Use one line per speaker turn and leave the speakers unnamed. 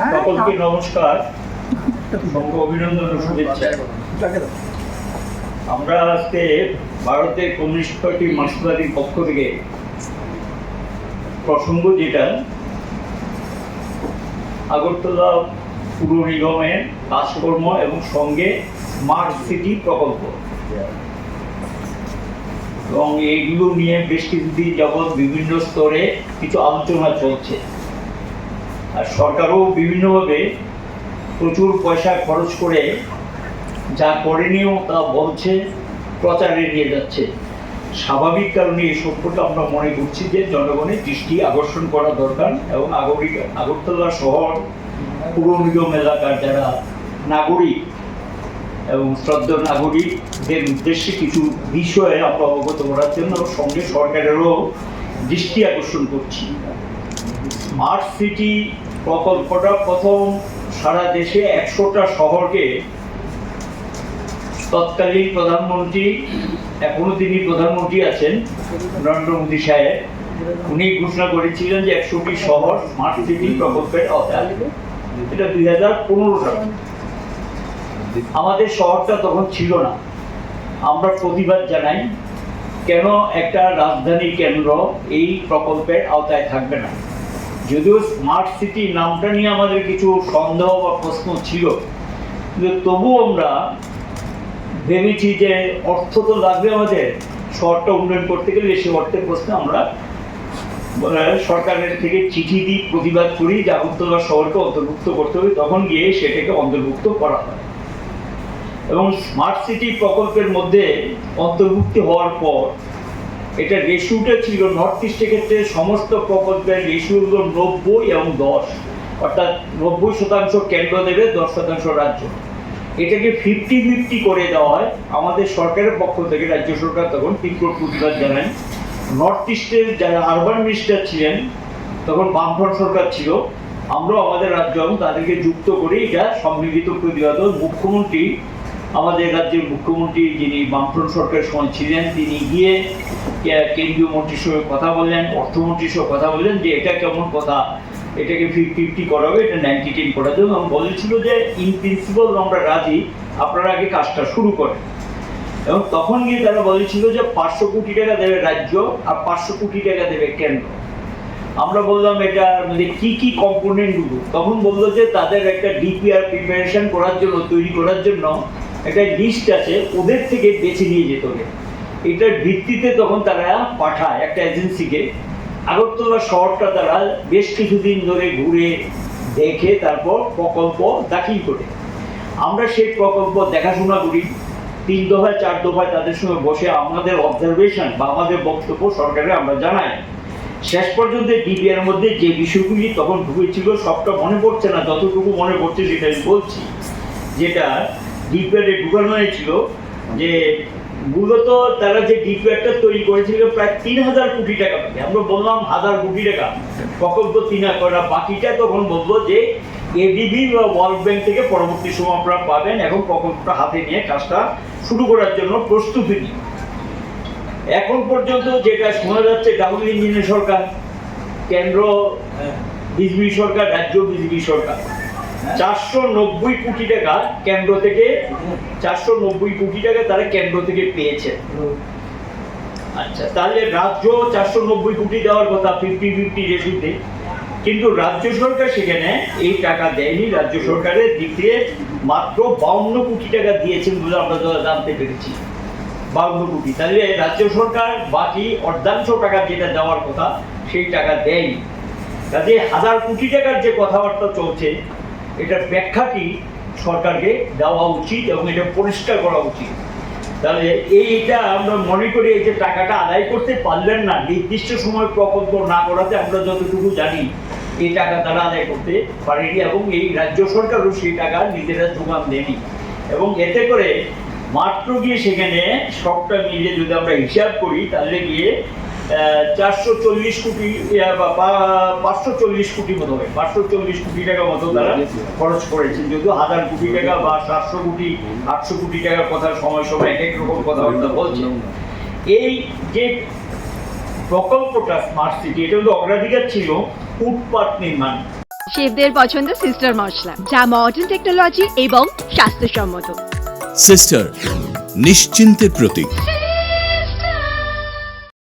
সকলকে নমস্কার। অভিনন্দন ও শুভেচ্ছা। আমরা আজকে ভারতের কমিউনিস্ট পার্টি মার্ক্সবাদীর পক্ষ থেকে প্রসঙ্গ যেটা আগরতলা পুর নিগমের কাজকর্ম এবং সঙ্গে স্মার্ট সিটি প্রকল্প। এবং এইগুলো নিয়ে বেশ কিছুদিন যাবৎ বিভিন্ন স্তরে কিছু আলোচনা চলছে। আর সরকারও বিভিন্নভাবে প্রচুর পয়সা খরচ করে যা করেনিও তা বলছে, প্রচারে নিয়ে যাচ্ছে। স্বাভাবিক কারণে এই সত্যটা আমরা মনে করছি যে জনগণের দৃষ্টি আকর্ষণ করা দরকার এবং আগরিক আগরতলা শহর পুর নিগম এলাকার যারা নাগরিক এবং শ্রদ্ধ নাগরিকদের উদ্দেশ্যে কিছু বিষয়ে আমরা অবগত করার জন্য সঙ্গে সরকারেরও দৃষ্টি আকর্ষণ করছি। স্মার্ট সিটি প্রকল্পটা প্রথম সারা দেশে একশোটা শহরকে তৎকালীন প্রধানমন্ত্রী এখনও তিনি প্রধানমন্ত্রী আছেন, নরেন্দ্র মোদী সাহেব। উনি ঘোষণা করেছিলেন যে একশোটি শহর স্মার্ট সিটি প্রকল্পের আওতায় এটা দুই হাজার পনেরো সালে আমাদের শহরটা তখন ছিল না। আমরা প্রতিবাদ জানাই, কেন একটা রাজধানী কেন্দ্র এই প্রকল্পের আওতায় থাকবে না? যদিও স্মার্ট সিটি নামটা নিয়ে আমাদের কিছু সন্দেহ বা প্রশ্ন ছিল কিন্তু তবুও আমরা ভেবেছি যে অর্থ তো লাগবে আমাদের। শহরটা উন্নয়ন করতে গেলে সে অর্থের প্রশ্নে আমরা আহ, সরকারের থেকে চিঠি দিই প্রতিবাদ করি যে আগরতলা শহরকে অন্তর্ভুক্ত করতে হবে তখন গিয়ে সেটাকে অন্তর্ভুক্ত করা হয়। এবং স্মার্ট সিটি প্রকল্পের মধ্যে অন্তর্ভুক্তি হওয়ার পর এটা রেশিওটা ছিল নর্থ ইস্টের ক্ষেত্রে সমস্ত প্রকল্পের রেশিও হলো নব্বই এবং দশ। অর্থাৎ নব্বই শতাংশ কেন্দ্র দেবে, দশ শতাংশ রাজ্য। এটাকে ফিফটি ফিফটি করে দেওয়া হয়। আমাদের সরকারের পক্ষ থেকে রাজ্য সরকার তখন তীব্র প্রতিবাদ জানায়। নর্থ ইস্টের যারা আরবান মিনিস্টার ছিলেন, তখন বামফ্রন্ট সরকার ছিল। আমরাও আমাদের রাজ্য এবং তাদেরকে যুক্ত করে এটা সম্মিলিত প্রতিবাদ। মুখ্যমন্ত্রী আমাদের রাজ্যের মুখ্যমন্ত্রী যিনি বামফ্রন্ট সরকারের সময় ছিলেন, তিনি গিয়ে কেন্দ্রীয় মন্ত্রীর সঙ্গে কথা বললেন অর্থমন্ত্রীর সঙ্গে কথা বললেন যে এটা কেমন কথা? এটাকে ফিফটি ফিফটি করা হবে, এটা নাইনটি টেন করা যাবে। এবং বলেছিল যে ইন প্রিন্সিপাল আমরা রাজি, আপনারা আগে কাজটা শুরু করেন। এবং তখন গিয়ে তারা বলেছিল যে, পাঁচশো কোটি টাকা দেবে রাজ্য আর পাঁচশো কোটি টাকা দেবে কেন্দ্র। আমরা বললাম, এটা মানে কি কি কম্পোনেন্টগুলো? তখন বলল যে, তাদের একটা ডিপিআর প্রিপারেশন করার জন্য, তৈরি করার জন্য একটা লিস্ট আছে, ওদের থেকে বেছে নিয়ে যেতে এটার ভিত্তিতে তখন তারা পাঠায় একটা এজেন্সিকে আগরতলা শহরটা তারা বেশ কিছুদিন ধরে ঘুরে দেখে, তারপর প্রকল্প দাখিল করে। আমরা সেই প্রকল্প দেখাশোনা করি। তিন দফায়, চার দফায় তাদের সঙ্গে বসে আমাদের অবজারভেশন বা আমাদের বক্তব্য সরকারে আমরা জানাই। শেষ পর্যন্ত ডিপিআর মধ্যে যে বিষয়গুলি তখন ঢুকেছিল, সবটা মনে পড়ছে না, যতটুকু মনে পড়ছে সেটা বলছি। যেটা ডিপিআরে ঢুকানো হয়েছিল যে মূলত তারা যে ডিপিআরটা তৈরি করেছিল প্রায় তিন হাজার কোটি টাকা আমরা বললাম হাজার কোটি টাকা। প্রকল্প তিন করা। বাকিটা তখন বলব যে এডিবি বা ওয়ার্ল্ড ব্যাংক থেকে পরবর্তী সময় আপনারা পাবেন। এখন প্রকল্পটা হাতে নিয়ে কাজটা শুরু করার জন্য প্রস্তুতি নিন। এখন পর্যন্ত যেটা শোনা যাচ্ছে ডাবল ইঞ্জিনের সরকার কেন্দ্র বিজেপি সরকার রাজ্য বিজেপি সরকার। চারশো নব্বই কোটি টাকা কেন্দ্র থেকে, চারশো নব্বই কোটি টাকা তারা কেন্দ্র থেকে পেয়েছে। আচ্ছা তাহলে রাজ্য চারশো নব্বই কোটি দেওয়ার কথা ফিফটি ফিফটি রেশুতে কিন্তু রাজ্য সরকার সেখানে এই টাকা দেয়নি, রাজ্য সরকারের দিক মাত্র বাউন্ন কোটি টাকা দিয়েছেন বলে আমরা জানতে পেরেছি। বাউন্ন কোটি। তাহলে রাজ্য সরকার বাকি অর্ধাংশ টাকা যেটা দেওয়ার কথা, সেই টাকা দেয়নি। কাজে হাজার কোটি টাকার যে কথাবার্তা চলছে এটার ব্যাখ্যা কি সরকারকে দেওয়া উচিত এবং এটা পরিষ্কার করা উচিত। তাহলে এইটা আমরা মনে করি এই যে টাকাটা আদায় করতে পারলেন না, নির্দিষ্ট সময় প্রকল্প না করাতে আমরা যতটুকু জানি এই টাকা তারা আদায় করতে পারেনি এবং এই রাজ্য সরকারও সেই টাকা নিজেরা যোগান দেয়নি। এবং এতে করে মাত্র গিয়ে সেখানে সবটা মিলিয়ে যদি আমরা হিসাব করি, তাহলে গিয়ে চারশো চল্লিশ কোটি বা পাঁচশো চল্লিশ কোটি মতো হবে পাঁচশো চল্লিশ কোটি টাকা মতো তারা খরচ করেছেন যদিও হাজার কোটি টাকা বা সাতশো কোটি আটশো কোটি টাকার কথা সময় সময় এক এক রকম কথাবার্তা বলছে। এই যে প্রকল্পটা স্মার্ট সিটি এটা কিন্তু অগ্রাধিকার ছিল ফুটপাথ নির্মাণ।
শেফদের পছন্দ সিস্টার মশলা যা মডার্ন টেকনোলজি এবং স্বাস্থ্যসম্মত।
সিস্টার নিশ্চিন্তের প্রতীক।